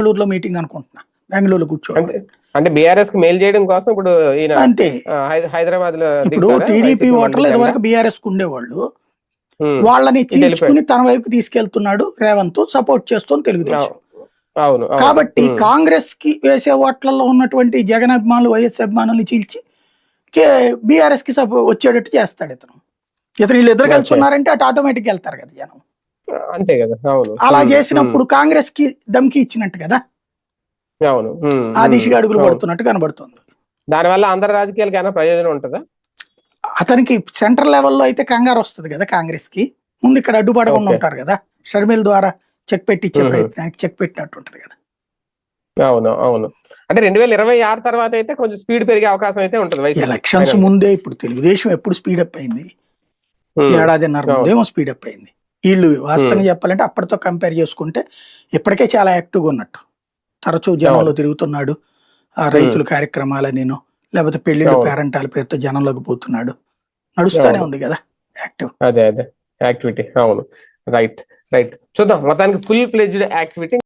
బెంగళూరులో మీటింగ్ అనుకుంటున్నా. బెంగళూరులో కూర్చోండి అంటే బీఆర్ఎస్కి మెయిల్ చేయడం కోసం ఇప్పుడు అంతే. హైదరాబాద్లో ఇప్పుడు? టీడీపీ ఓటర్లు వాళ్ళు ఇదివరకు బీఆర్ఎస్కు ఉండేవాళ్ళు. వాళ్ళని. చీల్చుకుని తన వైపు తీసుకెళ్తున్నాడు రేవంత్ సపోర్ట్ చేస్తుంది తెలుగుదేశం. అవును. కాబట్టి కాంగ్రెస్కి వేసే ఓట్లలో ఉన్నటువంటి జగన్ అభిమానులు వైఎస్ అభిమానుల్ని చీల్చి బీఆర్ఎస్కి వచ్చేటట్టు చేస్తాడు ఇతను. ఇతను వీళ్ళిద్దరు కలిసి Okay. ఉన్నారంటే అటు ఆటోమేటిక్ వెళ్తారు కదా జనం. అంతే కదా అవును. అలా చేసినప్పుడు కాంగ్రెస్కి దమ్కి ఇచ్చినట్టు కదా? అవును ఆ దిశగా అడుగులు. పడుతున్నట్టు కనబడుతుంది. దానివల్ల అందరు రాజకీయాలకు ఏమైనా ప్రయోజనం ఉంటుందా? అతనికి సెంట్రల్ లెవెల్లో అయితే కంగారు వస్తుంది కదా కాంగ్రెస్కి ముందు ఇక్కడ అడ్డుపడకుండా. ఉంటారు కదా? షర్మిల్ ద్వారా చెక్ Mhm. ప్రయత్నానికి చెక్ పెట్టినట్టు ఉంటుంది కదా? అవును అవును. అంటే రెండు వేల ఇరవై ఆరు తర్వాత అయితే కొంచెం స్పీడ్ పెరిగే అవకాశం అయితే ఉంటుంది ఎలక్షన్స్. ముందే ఇప్పుడు తెలుగుదేశం ఎప్పుడు స్పీడప్ అయింది. ఉమ్, ఏడాదిన్నర. ముందేమో స్పీడప్ అయింది. వీళ్ళు వాస్తవంగా చెప్పాలంటే అప్పటితో కంపేర్ చేసుకుంటే ఇప్పటికే చాలా యాక్టివ్గా ఉన్నట్టు. తరచూ జనంలో తిరుగుతున్నాడు. ఆ రైతుల కార్యక్రమాల నేను లేకపోతే పెళ్ళిళ్ళు అవును. పేరంటాల పేరుతో జనంలోకి పోతున్నాడు. నడుస్తానే. ఉంది కదా యాక్టివ్ అదే అదే. యాక్టివిటీ అవును. రైట్ రైట్ చూద్దాం. మొత్తానికి ఫుల్ ప్లెజ్డ్ యాక్టివిటీ